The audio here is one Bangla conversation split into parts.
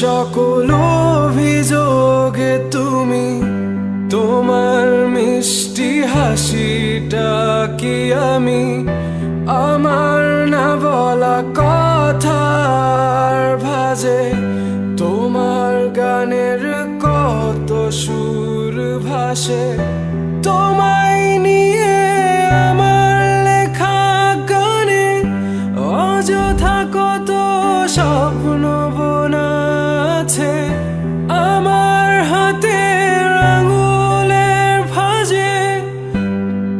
সকল অভিযোগ তুমি তোমার মিষ্টি হাসিটা কি আমি? আমার না বলা কথার ভাজে তোমার গানের কত সুর ভাসে? আছে আমার হাতে আঙুলের ভাজে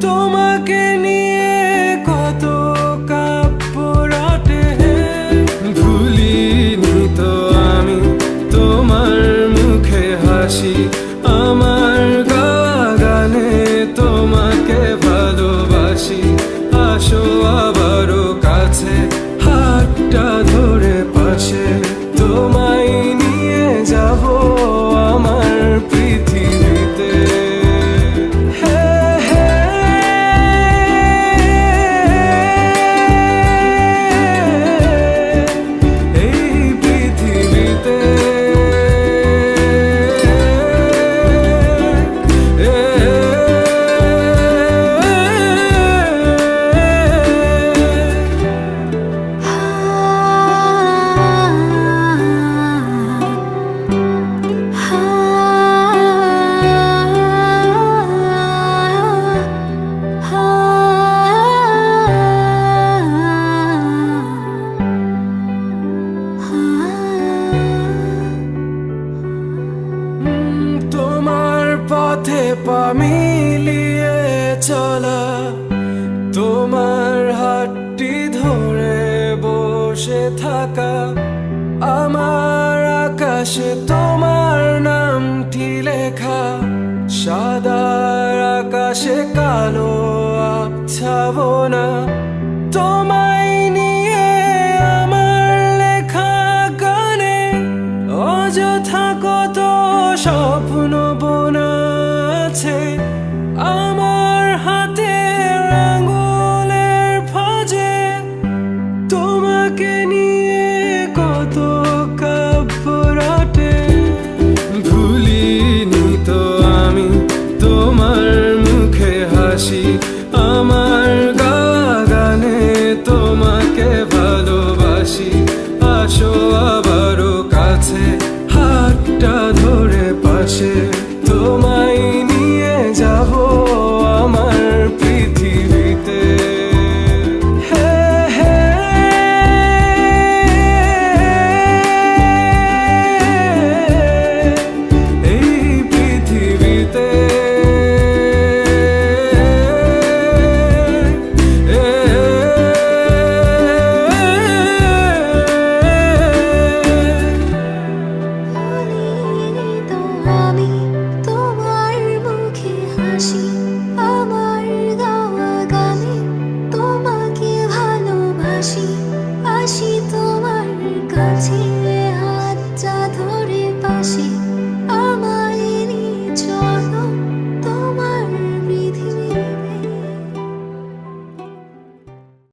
তোমাকে নিয়ে পথে পা মিলিয়ে চলা, তোমার হাতটি ধরে বসে থাকা, আমার আকাশে তোমার নামটি লেখা, সাদার আকাশে কালো আচ্ছাবনা তোমায় নিয়ে আমার লেখা গানে, অযথা কত স্বপ্ন তোমাকে নিয়ে